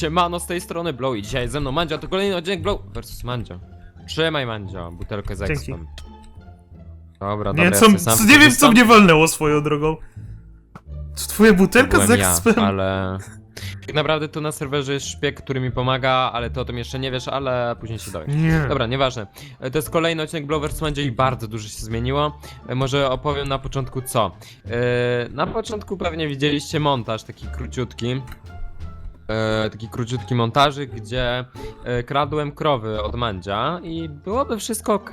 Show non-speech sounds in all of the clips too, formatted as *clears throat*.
Siemano z tej strony Blow i dzisiaj ze mną Mandzio, to kolejny odcinek Blow versus Mandzio. Trzymaj Mandzio, butelkę z Dzięki. Dobra, Nie, dobra, co, ja sobie sam co, nie wiem, co mnie walnęło swoją drogą. To twoja butelka z byłem ja, expem? ale... Tak naprawdę tu na serwerze jest szpieg, który mi pomaga, ale ty o tym jeszcze nie wiesz, ale później się dowiesz. Nie. Dobra, nieważne. E, To jest kolejny odcinek Blow vs. Mandzio i bardzo dużo się zmieniło. E, Może opowiem na początku co. E, Na początku pewnie widzieliście montaż taki króciutki. E, taki króciutki montażyk, gdzie e, kradłem krowy od Mandzia i byłoby wszystko ok.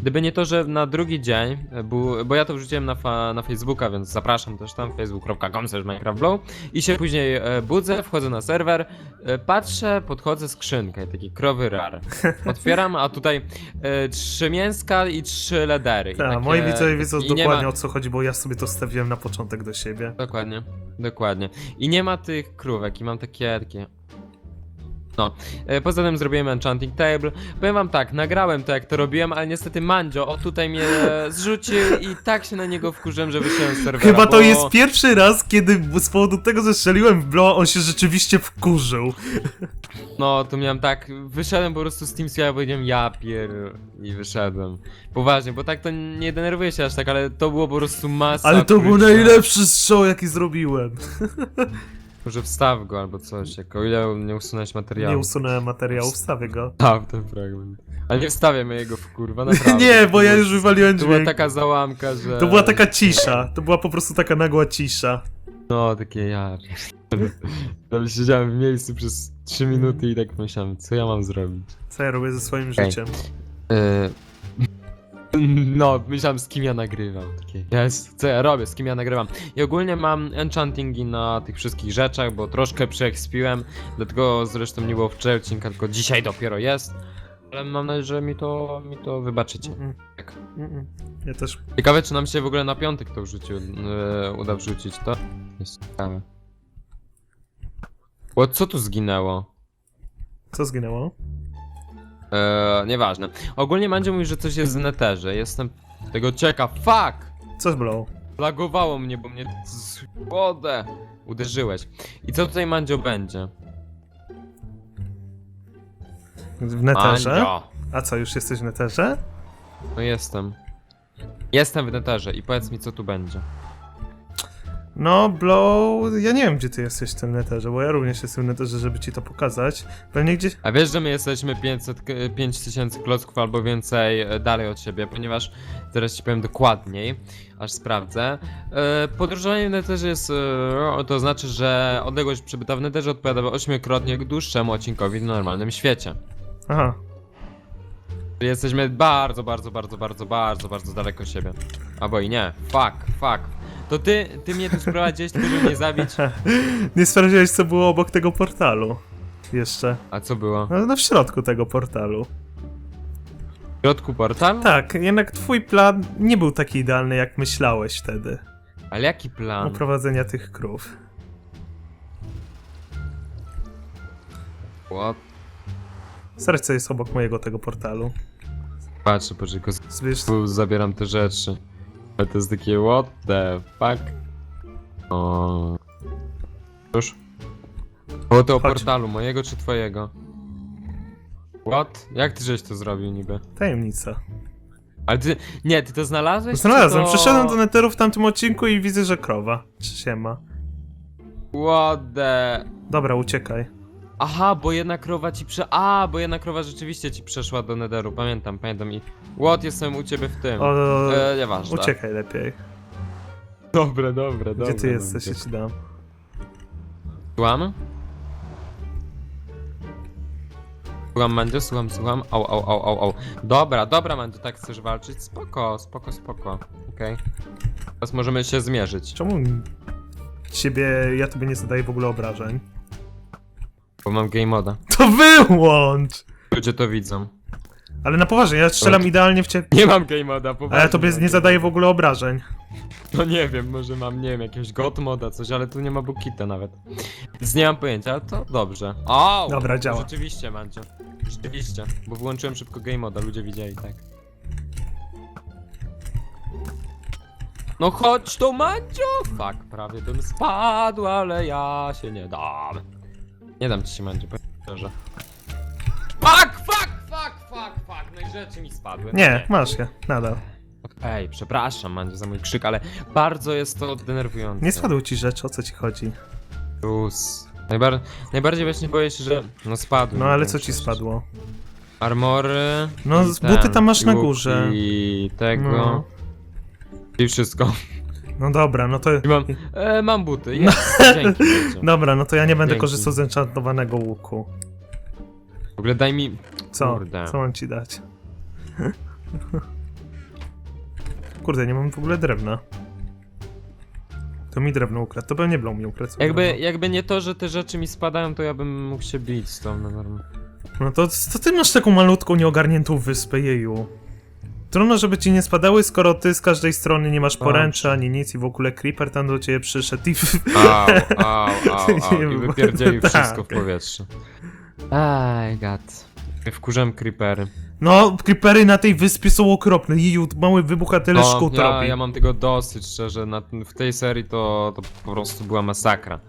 Gdyby nie to, że na drugi dzień, e, bu, bo ja to wrzuciłem na, fa, na Facebooka, więc zapraszam też tam facebook.com minecraftblow i się później e, budzę, wchodzę na serwer, e, patrzę, podchodzę skrzynkę, taki krowy rar. *laughs* Otwieram, a tutaj e, trzy mięska i trzy ledery. I Tak, takie- moi widzowie wiedzą i nie dokładnie ma- o co chodzi, bo ja sobie to stawiłem na początek do siebie. Dokładnie, dokładnie. I nie ma tych krówek i mam takie, takie... No, e, poza tym zrobiłem enchanting table. Powiem wam tak, nagrałem to jak to robiłem, ale niestety Mandzio o tutaj mnie zrzucił i tak się na niego wkurzyłem, że wyszedłem z serwera, Chyba to bo... jest pierwszy raz, kiedy z powodu tego, że strzeliłem w bro, on się rzeczywiście wkurzył. No, to miałem tak, wyszedłem po prostu z TeamSpeak'a i powiedziałem ja pier... i wyszedłem. Poważnie, bo tak to nie denerwuję się aż tak, ale to było po prostu masa. Ale to był najlepszy strzał, jaki zrobiłem. *laughs* Może wstaw go albo coś, jak o ile nie usunąć materiału. Nie usunąłem materiału, wstawię go. *laughs* Wstaw ten fragment. Ale nie wstawię mojego w kurwa, naprawdę. Nie, bo ja już wywaliłem To była dźwięk. taka załamka, że... To była taka cisza. To była po prostu taka nagła cisza. No, takie ja... Tam siedziałem w miejscu przez 3 minuty i tak myślałem, co ja mam zrobić? Co ja robię ze swoim życiem? Yy... *laughs* No, myślałem z kim ja nagrywam. Takie, jest, co ja robię, z kim ja nagrywam. I ogólnie mam enchantingi na tych wszystkich rzeczach, bo troszkę przeekspiłem, dlatego zresztą nie było wczoraj odcinka, tylko dzisiaj dopiero jest. Ale mam nadzieję, że mi to, mi to wybaczycie. Mm, Tak. mm. Ja też. Ciekawe, czy nam się w ogóle na piątek to wrzucił, yy, uda wrzucić, to jest ciekawe. Bo co tu zginęło? Co zginęło? Eee, nieważne. Ogólnie Mandzio mówi, że coś jest w neterze. Jestem tego ciekaw. Fuck! Co z blow? Lagowało mnie, bo mnie z wodę uderzyłeś. I co tutaj Mandzio będzie? W neterze? Mandzio! A co, już jesteś w neterze? No jestem. Jestem w neterze i powiedz mi, co tu będzie. No, Blow, ja nie wiem, gdzie ty jesteś w tym neterze, bo ja również jestem w neterze, żeby ci to pokazać. Pewnie gdzieś... A wiesz, że my jesteśmy 500, k- 5000 klocków albo więcej e, dalej od siebie, ponieważ teraz ci powiem dokładniej, aż sprawdzę. E, Podróżowanie w neterze jest, e, to znaczy, że odległość przybyta w neterze odpowiada ośmiokrotnie dłuższemu odcinkowi w normalnym świecie. Aha, Jesteśmy bardzo, bardzo, bardzo, bardzo, bardzo, bardzo daleko siebie. Albo i nie. Fuck, fuck. To ty, ty mnie tu sprowadziłeś, tylko żeby mnie zabić. *laughs* nie sprawdziłeś, co było obok tego portalu. Jeszcze. A co było? No, no w środku tego portalu. W środku portalu? Tak, jednak twój plan nie był taki idealny, jak myślałeś wtedy. Ale jaki plan? Uprowadzenia tych krów. What? Co jest obok mojego tego portalu. Patrzę, poczekaj, Zbierz... Zabieram te rzeczy. Ale to jest takie what the fuck? O. Już? Było to o Chodź. portalu, mojego czy twojego? What? Jak ty żeś to zrobił niby? Tajemnica. Ale ty, nie, ty to znalazłeś? czy Znalazłem, to... przeszedłem do neteru w tamtym odcinku i widzę, że krowa. Siema. What the... Dobra, uciekaj. Aha, bo jedna krowa ci prze... A, bo jedna krowa rzeczywiście ci przeszła do nederu, pamiętam, pamiętam i... What, jestem u ciebie w tym. O, E, nieważne. uciekaj lepiej. Dobre, dobre, dobre. Gdzie ty jesteś, ja ci dam. Słucham? Słucham, Mandzio, słucham, słucham. Au, au, au, au, au. Dobra, dobra, Mandzio, tak chcesz walczyć? Spoko, spoko, spoko. Okej. Teraz możemy się zmierzyć, Czemu ciebie, ja tobie nie zadaję w ogóle obrażeń? Bo mam game moda. *laughs* To wyłącz! Ludzie to widzą. Ale na poważnie, ja strzelam idealnie w ciebie. *laughs* Nie mam game moda, poważnie. ja tobie nie zadaję w ogóle obrażeń. No nie wiem, może mam, nie wiem, jakiegoś god moda, coś, ale tu nie ma bukita nawet. Więc nie mam pojęcia, ale to dobrze. O! Dobra, działa. Rzeczywiście, Mandzio. Rzeczywiście, bo wyłączyłem szybko game moda, ludzie widzieli, tak. No chodź to Mandzio! Fuck, prawie bym spadł, ale ja się nie dam. Nie dam ci się, Mandzio, powiem szczerze. Fuck, fuck, fuck, fuck, fuck, no i rzeczy mi spadły. Nie, masz je, nadal. Ej, przepraszam, Mandzio, za mój krzyk, ale bardzo jest to denerwujące. Nie spadły ci rzeczy, o co ci chodzi? Plus. Najbar najbardziej właśnie boję się, że... No spadły. No ale co ci spadło? Armory... No, i buty ten, tam masz na górze. I tego... No. I wszystko. No dobra, no to... I mam... E, mam buty, jest. Dzięki, Mandzio. *laughs* Dobra, no to ja nie będę Dzięki. korzystał z enchantowanego łuku. W ogóle daj mi... Co? Kurde. Co mam ci dać? *laughs* Kurde, nie mam w ogóle drewna. To mi drewno ukradł, to pewnie Blow mi ukradł. Jakby, jakby nie to, że te rzeczy mi spadają, to ja bym mógł się bić z tą no, normalnie. No to, to ty masz taką malutką, nieogarniętą wyspę, jeju. Trudno, żeby ci nie spadały, skoro ty z każdej strony nie masz poręczy ani nic i w ogóle Creeper tam do ciebie przyszedł i... Au, au, *laughs* au, au. I wiem. wypierdzielił Tak. wszystko w powietrze. Aj, gad. Wkurzam creepery. No, Creepery na tej wyspie są okropne, jeju, mały wybuch, a tyle No, szkód ja, robi. ja mam tego dosyć, szczerze. Na, w tej serii to, to po prostu była masakra.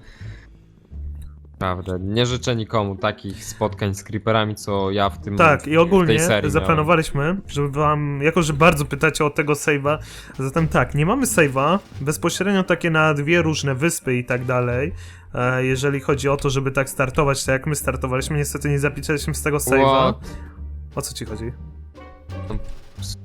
Prawda. Nie życzę nikomu takich spotkań z creeperami, co ja w tym Tak, i ogólnie zaplanowaliśmy, żeby wam, jako że bardzo pytacie o tego save'a, zatem tak, nie mamy save'a, bezpośrednio takie na dwie różne wyspy i tak dalej, e, jeżeli chodzi o to, żeby tak startować, tak jak my startowaliśmy, niestety nie zapisaliśmy z tego miałem. save'a. O co ci chodzi?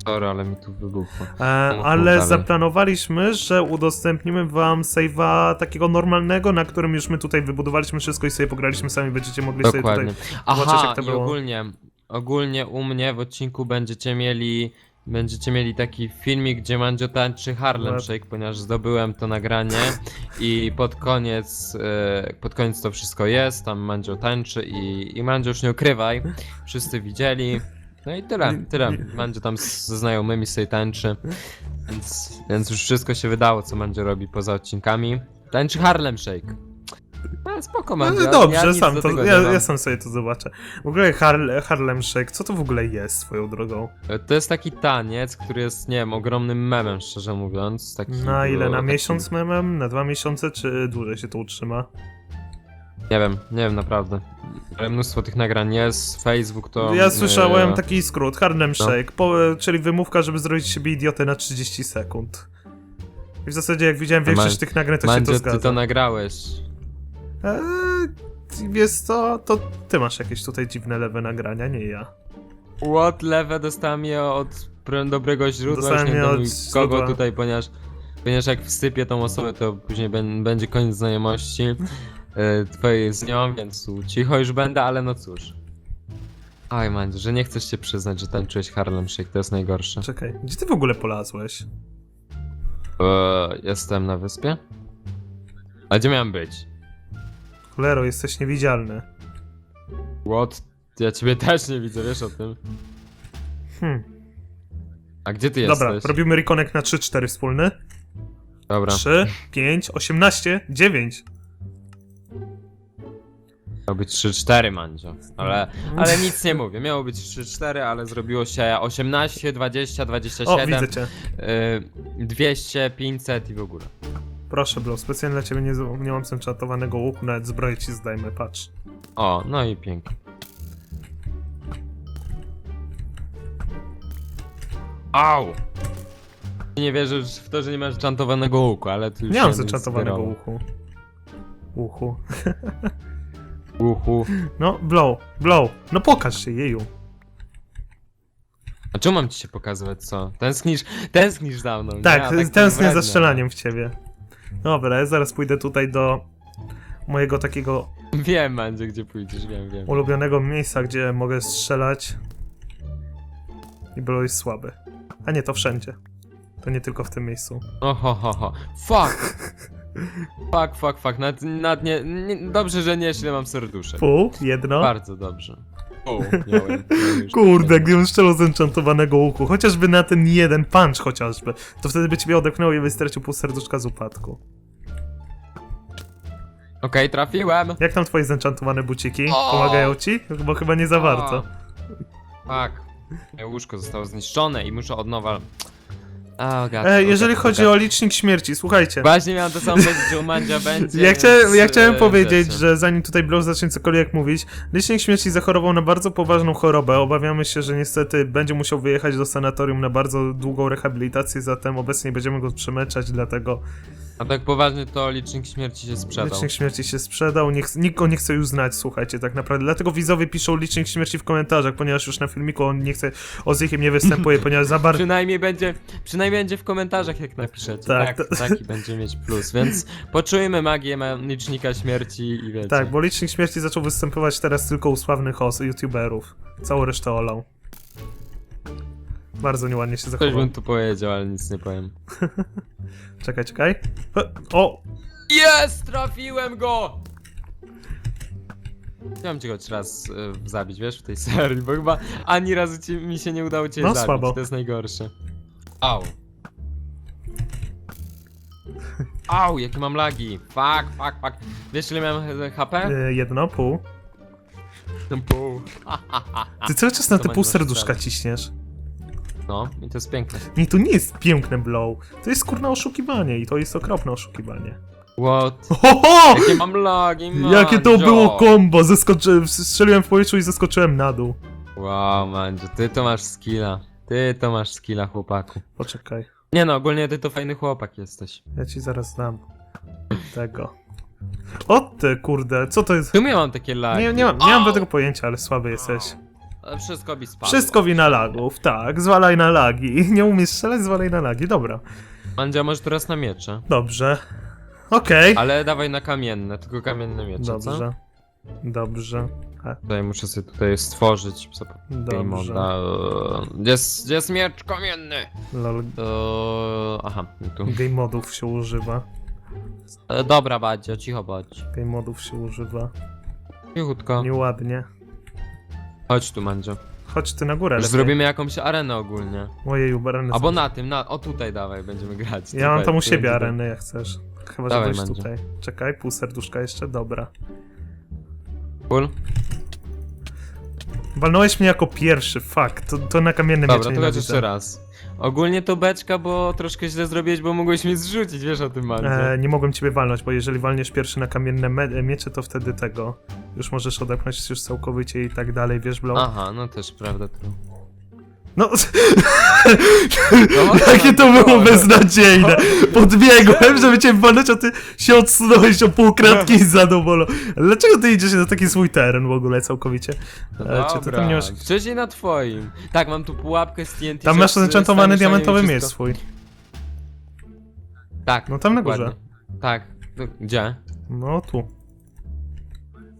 Sorry, ale mi tu wybuchło. E, ale dalej. zaplanowaliśmy, że udostępnimy wam save'a takiego normalnego, na którym już my tutaj wybudowaliśmy wszystko i sobie pograliśmy sami, będziecie mogli sobie Dokładnie. tutaj... Aha, zobaczyć, jak to i było. ogólnie, ogólnie u mnie w odcinku będziecie mieli będziecie mieli taki filmik, gdzie Mandzio tańczy Harlem Łeb. Shake, ponieważ zdobyłem to nagranie i pod koniec, e, pod koniec to wszystko jest, tam Mandzio tańczy i, i Mandzio już nie ukrywaj, wszyscy widzieli. No i tyle, tyle. Mandzio tam ze znajomymi sobie tańczy, więc, więc już wszystko się wydało, co Mandzio robi poza odcinkami. Tańczy Harlem Shake. No, spoko, No, Mandzio. dobrze, ja sam to, ja, ja sam sobie to zobaczę. W ogóle Harle, Harlem Shake, co to w ogóle jest swoją drogą? E, To jest taki taniec, który jest, nie wiem, ogromnym memem, szczerze mówiąc. Na ile? Na taki, miesiąc memem? Na dwa miesiące, czy dłużej się to utrzyma? Nie wiem, nie wiem naprawdę. Ale mnóstwo tych nagrań jest, Facebook to... ja słyszałem e, taki skrót, Harlem no. Shake, po, czyli wymówka, żeby zrobić z siebie idiotę na 30 sekund. I w zasadzie jak widziałem większość tych nagrań, to się to Mandzio, ty zgadza. to nagrałeś. Eee, wiesz co, to ty masz jakieś tutaj dziwne lewe nagrania, nie ja. What lewe dostałem je od dobrego źródła, Dostałem już nie od kogo źródła. tutaj, ponieważ, ponieważ jak wsypię tą osobę, to później ben, będzie koniec znajomości e, twojej z nią, więc tu cicho już będę, ale no cóż. Oj Mandzio, że nie chcesz się przyznać, że tańczyłeś Harlem Shake, to jest najgorsze. Czekaj, gdzie ty w ogóle polazłeś? Eee, jestem na wyspie? A gdzie miałem być? Cholero, jesteś niewidzialny. What? Ja ciebie też nie widzę, wiesz o tym. Hmm. A gdzie ty Dobra, jesteś? robimy rekonek na 3-4 wspólny. Dobra, 3, 5, 18, 9. miało być 3-4 Mandzio, ale, ale nic nie mówię. Miało być 3-4, ale zrobiło się 18, 20, O, 27, widzę cię. y, 200, 500 i w ogóle. Proszę, Bro, specjalnie dla ciebie nie, nie mam zenchantowanego łuku, nawet zbroję ci zdajmy, patrz. O, no i pięknie. Au! Nie wierzę w to, że nie masz czantowanego łuku, ale ty już Nie mam się zenchantowanego zbierał. łuku. Uchu. *laughs* Łuku. No, blow, blow. No pokaż się, jeju. A czemu mam ci się pokazywać, co? Tęsknisz, tęsknisz za mną, nie? A Tak, tak tęsknię za strzelaniem w ciebie. Dobra, ja zaraz pójdę tutaj do mojego takiego Wiem, Mandzie, gdzie pójdziesz, wiem, wiem. ulubionego miejsca, gdzie mogę strzelać. I blow jest słaby. A nie, to wszędzie. To nie tylko w tym miejscu. Oho, ho, ho. Fuck! *laughs* Fuck, fuck, fuck. Nad, nad nie, nie, dobrze, że nie źle mam serduszek. Pół, jedno. Bardzo dobrze. O, miałem. miałem już *laughs* Kurde, takie. gdybym strzelał z enchantowanego łuku, chociażby na ten jeden punch chociażby, to wtedy by ciebie odepchnął i byś stracił pół serduszka z upadku. Okej, trafiłem. Jak tam twoje zenchantowane buciki? O! Pomagają ci? Bo chyba nie za bardzo. Fuck. Moje łóżko zostało zniszczone i muszę od nowa... A, gad, E, o, jeżeli chodzi o licznik śmierci, słuchajcie. Właśnie miałem to samo *laughs* powiedzieć, że u Mandzia będzie. Ja chciałem, ja więc, chciałem e, powiedzieć, wiecie. że zanim tutaj Blow zacznie cokolwiek mówić, licznik śmierci zachorował na bardzo poważną chorobę. Obawiamy się, że niestety będzie musiał wyjechać do sanatorium na bardzo długą rehabilitację, zatem obecnie nie będziemy go przemęczać, dlatego A tak poważnie to licznik śmierci się sprzedał. licznik śmierci się sprzedał. Nie, ch- nikt go nie chce już znać, słuchajcie, tak naprawdę. Dlatego widzowie piszą licznik śmierci w komentarzach, ponieważ już na filmiku on nie chce, Ozichem nie występuje, *laughs* ponieważ za bardzo... Przynajmniej będzie, przynajmniej będzie w komentarzach jak napiszecie. Tak, Tak, to- taki będzie mieć plus, więc poczujmy magię ma- licznika śmierci i wiecie. Tak, bo licznik śmierci zaczął występować teraz tylko u sławnych os youtuberów. Całą resztę olał. Bardzo nieładnie się Coś zachował. bym tu powiedział, ale nic nie powiem. *laughs* Czekaj, czekaj. E, O! Jest! Trafiłem go! Chciałem cię choć raz e, zabić, wiesz, w tej serii, bo chyba ani razu ci, mi się nie udało cię No, zabić, słabo. to jest najgorsze. Au. Au, jakie mam lagi. Fuck, fuck, fuck. Wiesz ile miałem e, HP? E, jedno, pół. Pół. Ty cały czas na To te pół serduszka ciśniesz. No, i to jest piękne. Nie, to nie jest piękne blow. To jest kurna oszukiwanie i to jest okropne oszukiwanie. What? *laughs* Oho! Jakie mam lagi, *laughs* Jakie to było kombo! Zeskoczy... Strzeliłem w powietrzu i zeskoczyłem na dół. Wow, Mandzio, ty to masz skilla. Ty to masz skilla, chłopaku. Poczekaj. Nie no, ogólnie ty to fajny chłopak jesteś. Ja ci zaraz dam tego. O ty kurde, co to jest? Tu ja mam takie lagi. Nie, nie, mam, nie mam do tego pojęcia, ale słaby jesteś. Wszystko mi spadło. Wszystko wina lagów, tak, zwalaj na lagi. *laughs* Nie umiesz strzelać, zwalaj na lagi, dobra. Mandzia, może teraz na miecze. Dobrze. Okej. Ale dawaj na kamienne, tylko kamienne miecze, co? Dobrze. Dobrze. Tutaj muszę sobie tutaj stworzyć. Dobrze. moda. Gdzie jest, jest miecz kamienny? Lol, Eee, aha, tu. game modów się używa. E, dobra, Badzio, cicho bądź. Game modów się używa. Cichutko. Nieładnie. Chodź tu, Mandzio. Chodź ty na górę. Już lepiej. zrobimy jakąś arenę ogólnie. Moje ubrane. Albo na tym, na, o tutaj dawaj, będziemy grać. Ja mam Tutaj, tam u siebie areny, jak chcesz. Chyba, że Dawaj, Mandzio. tutaj. Czekaj, pół serduszka jeszcze, dobra. Cool? Walnąłeś mnie jako pierwszy, fuck. To, to na kamiennym Dobra, miecze to chodź jeszcze raz. Ogólnie to beczka, bo troszkę źle zrobiłeś, bo mogłeś mnie zrzucić, wiesz o tym, Mandzio. E, nie mogłem ciebie walnąć, bo jeżeli walniesz pierwszy na kamienne me- miecze, to wtedy tego. Już możesz odepchnąć już całkowicie i tak dalej, wiesz, blow. Aha, no też prawda. To... No, No, jakie to no, było no. beznadziejne. Podbiegłem, żeby cię walnąć, a ty się odsunąłeś o pół kratki i zadowolony. Ale Dlaczego ty idziesz na taki swój teren w ogóle całkowicie? No E, czy ty dobra, tam nie masz... wcześniej na twoim. Tak, mam tu pułapkę z TNT. Tam masz niej diamentowy miecz swój. Tak. No tam na dokładnie. górze. Tak. No, Gdzie? No tu.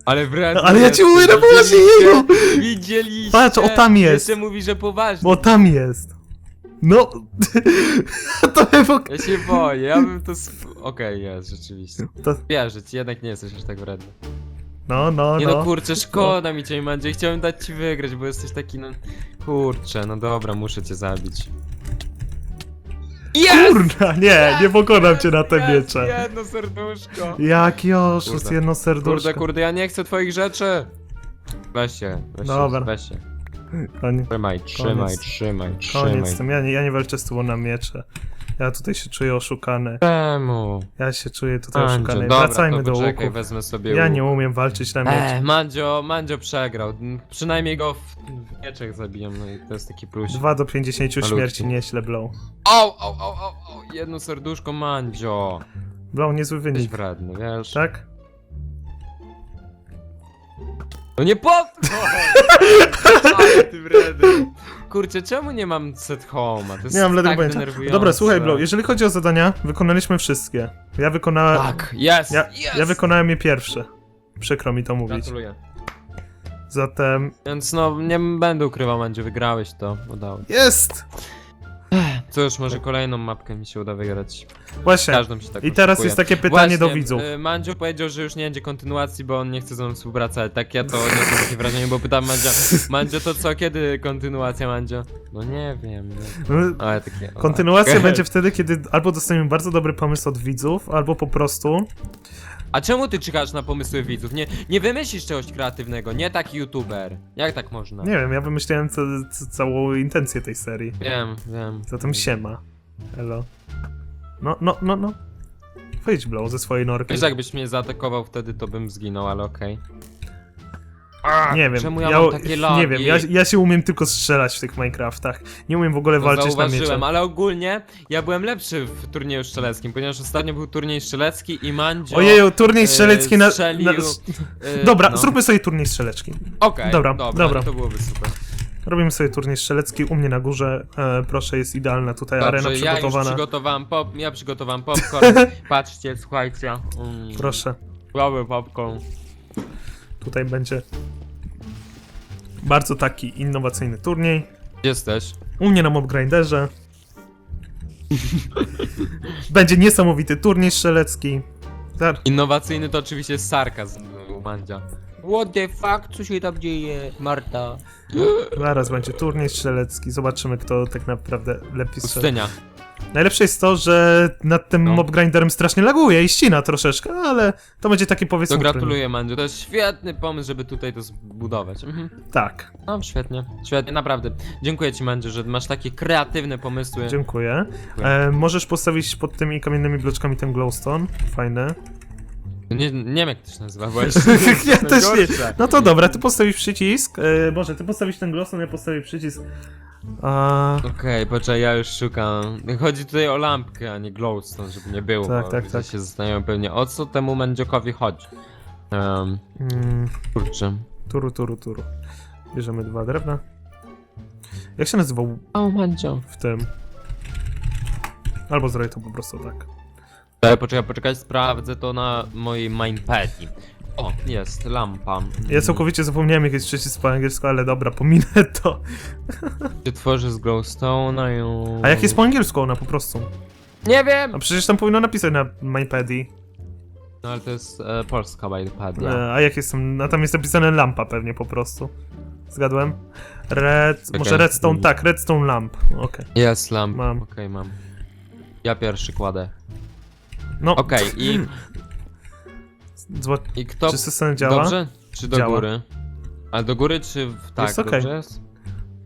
Ale wręcz. Ale ja ci mówię na poważnie jego! Widzieliście? Patrz, o tam jest. Jeszcze mówi, że poważnie. Bo tam jest. No. *laughs* to chyba... Ja się boję, ja bym to. Sp... Okej, jest, rzeczywiście. To... Wierzę ci, jednak nie jesteś aż tak wredny. No, no, Nie no, no. kurczę, szkoda mi cię, Mandzie. Chciałem dać ci wygrać, bo jesteś taki, no. Kurczę, no dobra, muszę cię zabić. Jest! Kurna, nie, nie pokonam cię na te Jest, miecze. Jedno serduszko. Jaki oszust, Kurde. jedno Kurde, serduszko. kurde, ja nie chcę twoich rzeczy. Weź się, weź Dobra. się, weź się. Trzymaj, trzymaj, Koniec. trzymaj, trzymaj. koniec z tym. Ja nie, ja nie walczę z tobą na miecze. Ja tutaj się czuję oszukany. Czemu? Ja się czuję tutaj Mandzio, oszukany. dobra, Wracajmy to do poczekaj, łuku. wezmę sobie Ja łuk. nie umiem walczyć na miecze. Eee, Mandzio, Mandzio przegrał. Przynajmniej go w, w mieczach zabiłem, no i to jest taki plus. 2 do 50 Malutki. śmierci, nieźle blow. Au, au, au, au, au, jedno serduszko, Mandzio. Blow niezły Jesteś wynik, wredny, wiesz? tak? No nie po... Ale ty. Kurczę, czemu nie mam set home'a? To jest Nie mam tak pojęcia. denerwujące. Dobra, słuchaj blow, jeżeli chodzi o zadania, wykonaliśmy wszystkie. Ja wykonałem... Tak, jest, Ja, jest. ja wykonałem je pierwsze. Przykro mi to mówić. Gratuluję. Zatem... Więc no, nie będę ukrywał, Mandzio, wygrałeś to. Udało ci. Jest! Cóż, może kolejną mapkę mi się uda wygrać. Właśnie. Każdą się tak I teraz jest takie pytanie do Właśnie, widzów. y, Mandzio powiedział, że już nie będzie kontynuacji, bo on nie chce ze mną współpracować. Tak ja to odniosłem takie *laughs* wrażenie, bo pytam Mandzia, Mandzio to co, kiedy kontynuacja Mandzio? No nie wiem, nie. No, ale takie... Kontynuacja tak. będzie wtedy, kiedy albo dostaniemy bardzo dobry pomysł od widzów, albo po prostu. A czemu ty czekasz na pomysły widzów? Nie, nie wymyślisz czegoś kreatywnego, nie taki youtuber. Jak tak można? Nie wiem, ja wymyśliłem ca- ca- całą intencję tej serii. Wiem, wiem. Zatem siema. Elo. No, no, no, no. Wyjdź, Blow, ze swojej norki. Wiesz, jakbyś mnie zaatakował wtedy, to bym zginął, ale okej. Nie wiem, Czemu ja, mam takie lagi? *laughs* nie wiem, ja, ja się umiem tylko strzelać w tych Minecraftach. Nie umiem w ogóle To walczyć na miecze. ale ogólnie ja byłem lepszy w turnieju strzeleckim, ponieważ ostatnio był turniej strzelecki i Mandzio... Ojeju, turniej e, strzelecki na... strzelił, na... e, *laughs* Dobra, no. zróbmy sobie turniej strzelecki. Okej, dobra, dobra, dobra. to byłoby super. Robimy sobie turniej strzelecki u mnie na górze. E, proszę, jest idealna tutaj arena Dobrze, ja już przygotowana. przygotowałem pop, ja przygotowałem popcorn, *laughs* patrzcie, słuchajcie. Mm, Proszę, Mały popcorn. tutaj będzie bardzo taki innowacyjny turniej. Jesteś? U mnie na Mob Grinderze. *laughs* Będzie niesamowity turniej strzelecki. Zar- Innowacyjny to oczywiście jest sarkazm u Mandzia. What the fuck, co się tam dzieje, Marta? Zaraz będzie turniej strzelecki. Zobaczymy, kto tak naprawdę lepiej strzela. Pustynia. Najlepsze jest to, że nad tym No. Mob Grinderem strasznie laguje i ścina troszeczkę, ale to będzie taki powiedzmy. To turniej. gratuluję, Mandziu. To jest świetny pomysł, żeby tutaj to zbudować. Mhm. Tak, No, świetnie, świetnie, naprawdę. Dziękuję ci, Mandziu, że masz takie kreatywne pomysły. dziękuję. E, możesz postawić pod tymi kamiennymi bloczkami ten glowstone. Fajny. Nie, nie wiem, jak to się nazywa, *laughs* jeszcze ja też nie. No to dobra, ty postawisz przycisk. E, Boże, ty postawisz ten glowstone, ja postawię przycisk. A, Okej, poczekaj, ja już szukam. Chodzi tutaj o lampkę, a nie glowstone, żeby nie było. Tak, bo tak, ludzie tak. się zastanawiają pewnie, o co temu Mandziokowi chodzi. Um, mm, kurczę. turu, turu, turu. Bierzemy dwa drewna. Jak się nazywał O, Mandzio. w tym? Albo zrobię to po prostu tak. E, Poczekaj, poczekaj, sprawdzę to na mojej mindpadie. O, jest, lampa. Ja całkowicie zapomniałem jak jest przycisk po angielsku, ale dobra, pominę to. Się tworzy z glowstone'a i... A jak jest po angielsku ona po prostu? Nie wiem! A przecież tam powinno napisać na MyPadie. No ale to jest e, polska mindpadia. E, a jak jest tam? A tam jest napisane lampa pewnie po prostu. Zgadłem? Red... Czekaj. Może redstone, tak, redstone lamp. Okej. Jest lamp. Mam. Okej, mam. Ja pierwszy kładę. No, Okej, i, *clears throat* zobacz, i kto... czy system działa? Dobrze? Czy do Działa. góry? Ale do góry, czy... W... Tak, Jest okej. dobrze jest?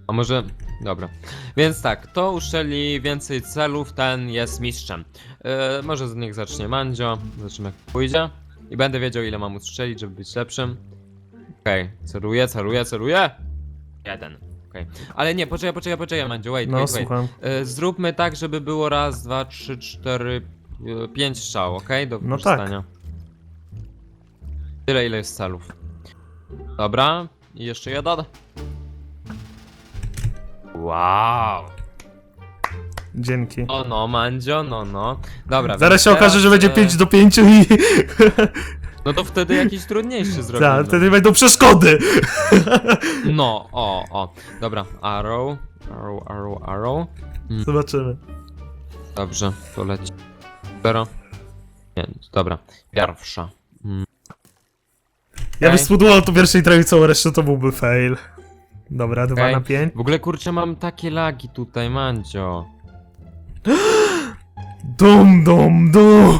A może... Dobra. Więc tak, to uszczeli więcej celów, ten jest mistrzem. E, może z nich zacznie Mandzio, zobaczymy jak pójdzie. I będę wiedział ile mam ustrzelić, żeby być lepszym. Okej, celuję, celuję, celuję! Jeden. Okej. Ale nie, poczekaj, poczekaj, poczekaj, Mandzio, wait, No, wait, wait. słucham. E, Zróbmy tak, żeby było raz, dwa, trzy, cztery, e, pięć strzał, ok? Do No wykorzystania. Tyle, ile jest celów. Dobra, i jeszcze jeden. Wow! Dzięki. O no, Mandzio, no no. Dobra, Zaraz więc się okaże, teraz, że będzie e, 5 do 5 i... No to wtedy jakiś trudniejszy *laughs* zrobimy. Tak, wtedy będą przeszkody! *laughs* No, o, o. Dobra, arrow, arrow, arrow, arrow. Zobaczymy. Dobrze, to leci. Zero. Nie, dobra. Pierwsza. Ja bym Okej. spudował tu pierwszej trójcą, resztę to byłby fail. Dobra, 2 Okej. na 5. W ogóle kurczę mam takie lagi tutaj, Mandzio. *gasps* Dum, dum, dum! *laughs*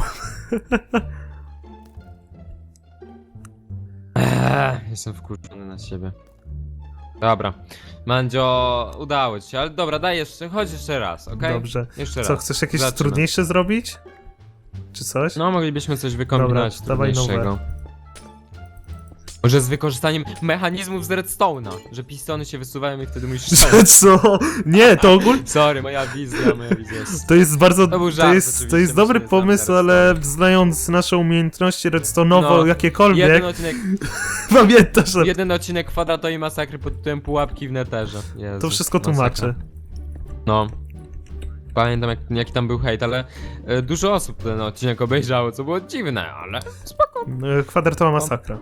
Eee, jestem wkurzony na siebie. Dobra. Mandzio, udało ci się, ale dobra, daj jeszcze, chodź jeszcze raz, okej? Dobrze. Jeszcze Co, raz. chcesz jakieś trudniejsze zrobić? Czy coś? No, moglibyśmy coś wykombinować Dobra, dawaj nowe. Może z wykorzystaniem mechanizmów z redstone'a, że pistony się wysuwają i wtedy musisz... Że *laughs* co? Nie, to ogólnie... Sorry, moja wizja, moja wizja jest... To jest bardzo. To był żart jest, to oczywiście, jest dobry pomysł, ale znając nasze umiejętności redstone'owo, No, jakiekolwiek, Jeden odcinek, *laughs* pamiętasz, że jeden odcinek kwadratowej masakry pod tytułem Pułapki w neterze. Jezus, to wszystko masakra. tłumaczy. No. Pamiętam jak, jaki tam był hejt, ale e, dużo osób ten odcinek obejrzało, co było dziwne, ale spoko. E, Kwadratowa masakra.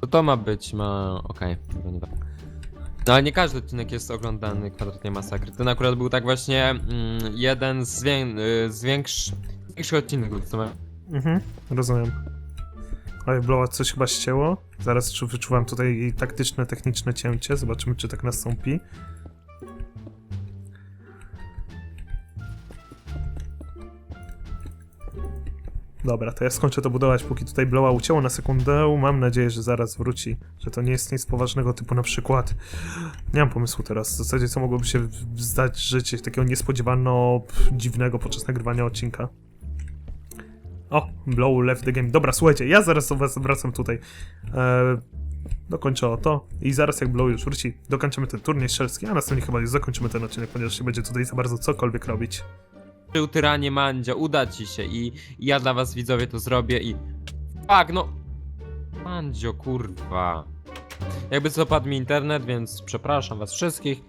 To to ma być, ma... okej. dobra, nie tak. No ale nie każdy odcinek jest oglądany kwadratnej masakry. Ten akurat był tak właśnie mm, jeden z, wię, y, z większ, większych odcinków, co. Mhm, rozumiem. Oj, Blowa coś chyba ścięło. Zaraz czu- wyczuwam tutaj taktyczne, techniczne cięcie. Zobaczymy, czy tak nastąpi. Dobra, to ja skończę to budować, póki tutaj Blowa ucięło na sekundę. Mam nadzieję, że zaraz wróci. Że to nie jest nic poważnego, typu na przykład... Nie mam pomysłu teraz. W zasadzie co mogłoby się zdać życie takiego niespodziewano dziwnego podczas nagrywania odcinka. O, Blow left the game. Dobra, słuchajcie, ja zaraz wracam tutaj. Eee, dokończę o to i zaraz jak Blow już wróci, dokończymy ten turniej strzelski, a następnie chyba już zakończymy ten odcinek, ponieważ się będzie tutaj za bardzo cokolwiek robić. Był tyranie Mandzia, uda ci się i, i ja dla was widzowie to zrobię i... Fuck, no... Mandzio, kurwa. Jakby co padł mi internet, więc przepraszam was wszystkich.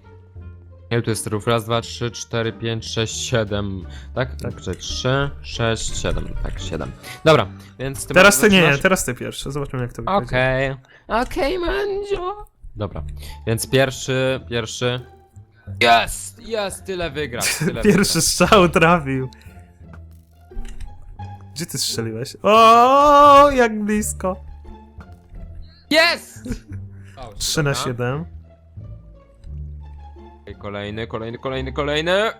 Ile tu jest rów? Raz, dwa, trzy, cztery, pięć, sześć, siedem. Tak? Tak. Tak. Trzy, sześć, siedem. Tak, siedem. Dobra, więc ty Teraz ty nie, nie, zaczynasz? teraz ty pierwszy, zobaczymy jak to wychodzi. Okej. Okej, Mandzio. Dobra, więc pierwszy, pierwszy. Jest! Jest! Tyle wygra. *laughs* Tyle Pierwszy strzał trafił. Gdzie ty strzeliłeś? O, jak blisko. Wygra. Jest! *laughs* O, 3 na dobra. 7. Okej, Kolejny, kolejny, kolejny, kolejny.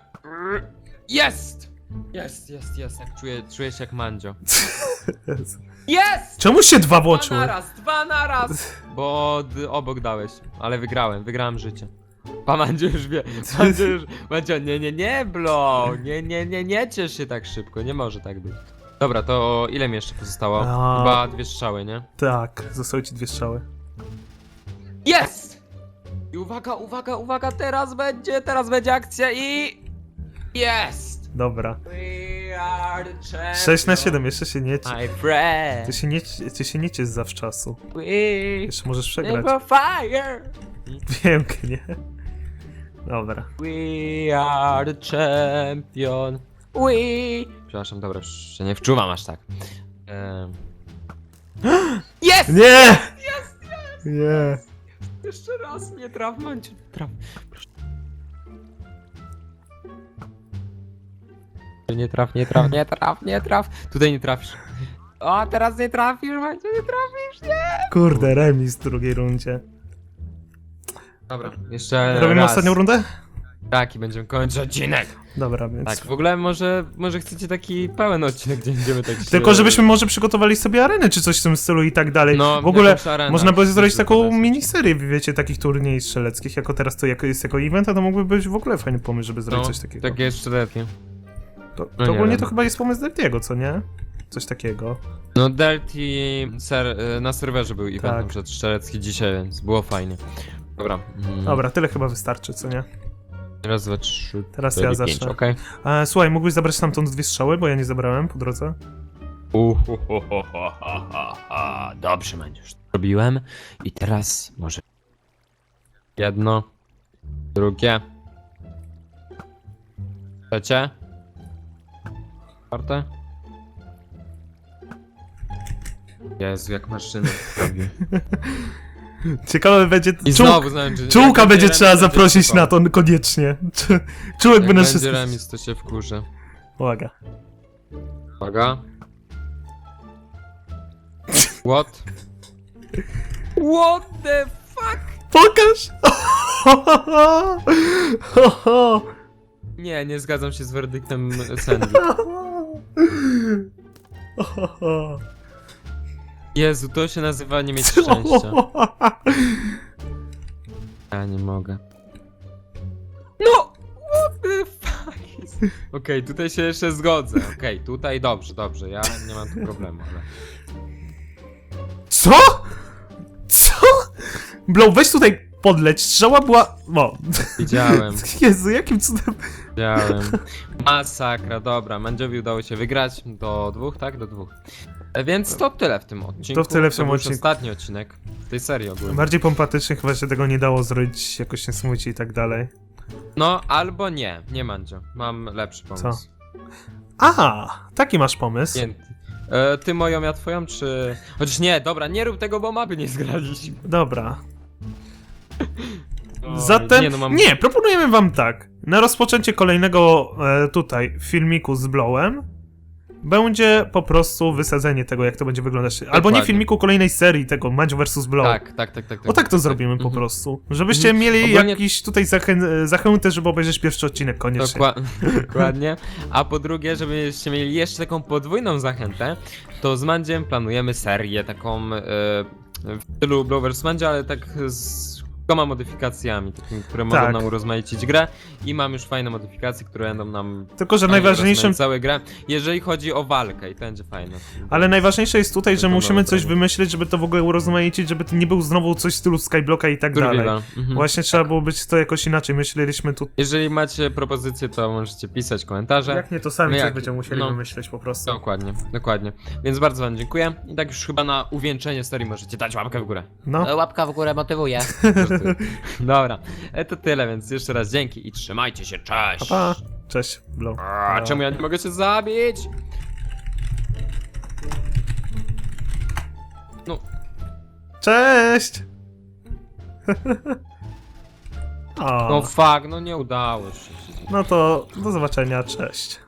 Jest! Jest, jest, jest. Jak czuję, czuję się jak Mandzio. *laughs* Jest! Czemu się dwa Dwa włączyły? naraz, dwa naraz! Bo d- obok dałeś, ale wygrałem, wygrałem życie. Pa Mandzio już wie, *laughs* Mandzio już, Mandzio, nie, nie, nie, blo, nie, nie, nie, nie ciesz się tak szybko, nie może tak być. Dobra, to ile mi jeszcze pozostało? A. Chyba dwie strzały, nie? Tak, zostały ci dwie strzały. Jest! I uwaga, uwaga, uwaga, teraz będzie, teraz będzie akcja i... Jest! Dobra. We are the champions. 6 na 7, jeszcze się nie ci. My friend. Ty się nie, ty się nie ciesz zawczasu. We Jeszcze możesz przegrać. never fire. Pięknie. Dobra. We are the champion. We. Przepraszam, dobra, już się nie wczuwam aż tak. Ehm. *gasps* Jest! Nie! Nie. Jeszcze raz nie traf, Manciu, nie traf. Proszę. Nie traf, nie traf, nie traf, nie traf. Tutaj nie trafisz. O, teraz nie trafisz, Manciu, nie trafisz, nie! Kurde, remis w drugiej rundzie. Dobra, jeszcze Robimy raz. ostatnią rundę? Tak, i będziemy kończyć odcinek. Dobra, więc. Tak, w ogóle może, może chcecie taki pełen odcinek, gdzie będziemy tak się... Tylko żebyśmy może przygotowali sobie arenę czy coś w tym stylu i tak dalej. No, w ogóle arenę. można by zrobić taką miniserię, wiecie, takich turniej strzeleckich, jako teraz to jako jest jako event, a to mógłby być w ogóle fajny pomysł, żeby zrobić No, coś takiego. Takie jeszcze letnie. To, to no nie ogólnie wiem. to chyba jest pomysł Deltiego, co nie? Coś takiego. No Delty ser, na serwerze był event Tak. na przykład strzelecki dzisiaj, więc było fajnie. Dobra. Mm. Dobra, tyle chyba wystarczy, co nie? Raz, dwa, trzy, Teraz cztery, ja pięć, zacznę. okej. E, słuchaj, mógłbyś zabrać stamtąd dwie strzały, bo ja nie zabrałem po drodze. Uhuhuhuhuhuhu. Dobrze, Maniusz. Robiłem i teraz może jedno, drugie, trzecie, czwarte. Jezu, jak maszyny robi. *laughs* Ciekawe będzie... I Czułk, znowu czułka będzie trzeba zaprosić na to koniecznie. *laughs* Czułek by Jak na będzie wszystko... remis, to się wkurzę. Uwaga. Uwaga. What? What the fuck? Pokaż! Nie, nie zgadzam się z werdyktem *laughs* Sandy. *laughs* Jezu, to się nazywa nie mieć szczęścia. *laughs* Ja nie mogę. No! What the fuck is... Okej, tutaj się jeszcze zgodzę. Okej, tutaj dobrze, dobrze, ja nie mam tu problemu, ale... Co? Co? Blow, weź tutaj podleć. Strzała była... O. Widziałem. *laughs* Jezu, jakim cudem... Widziałem. Masakra, dobra. Mandziowi udało się wygrać do dwóch, tak? Do dwóch. E, Więc to tyle w tym odcinku. To tyle w tym był już odcinku. ostatni odcinek w tej serii ogólnie. Bardziej pompatycznie chyba się tego nie dało zrobić, jakoś nie smuci i tak dalej. No, albo nie. Nie, Mandzio. Mam lepszy pomysł. Aha, taki masz pomysł. Nie. E, ty moją, ja twoją, czy... Chociaż nie, dobra, nie rób tego, bo mapy nie zgraliśmy. Dobra. *laughs* Oj, Zatem, Nie, nie, no mam... proponujemy wam tak. Na rozpoczęcie kolejnego e, tutaj filmiku z Blowem będzie po prostu wysadzenie tego, jak to będzie wyglądać. Albo nie Dokładnie. filmiku kolejnej serii tego, Mandzio vs. Blow. Tak, tak, tak, tak. O tak to zrobimy po Mhm. prostu. Żebyście Mhm. mieli Ogólnie- jakiś tutaj zachę zachętę, żeby obejrzeć pierwszy odcinek koniecznie. Dokła- *laughs* dokładnie. A po drugie, żebyście mieli jeszcze taką podwójną zachętę, to z Mandziem planujemy serię taką e, w stylu Blowers Mandzia, ale tak z kilkoma modyfikacjami, takimi, które mogą Tak. nam urozmaicić grę i mam już fajne modyfikacje, które będą nam Tylko, że fajnie najważniejszym urozmaicić całą grę, jeżeli chodzi o walkę i to będzie fajne. Ale najważniejsze jest tutaj, że Tylko musimy coś prawie. wymyślić, żeby to w ogóle urozmaicić, żeby to nie był znowu coś w stylu Skyblocka i tak dalej. Survival. Mhm. Właśnie trzeba było być to jakoś inaczej. Myśleliśmy tu. Jeżeli macie propozycje, to możecie pisać komentarze. Jak nie, to sami No coś jak- będziemy musieli no. wymyśleć po prostu. Dokładnie, dokładnie. Więc bardzo wam dziękuję. I tak już chyba na uwieńczenie serii możecie dać łapkę w górę. No, Łapka w górę motywuje. *laughs* *laughs* Dobra, e, to tyle, więc jeszcze raz dzięki i trzymajcie się, cześć! pa. Cześć, Blow. A, czemu ja nie mogę się zabić? No, Cześć! *laughs* o, no fuck, no nie udało się. no to do zobaczenia, cześć.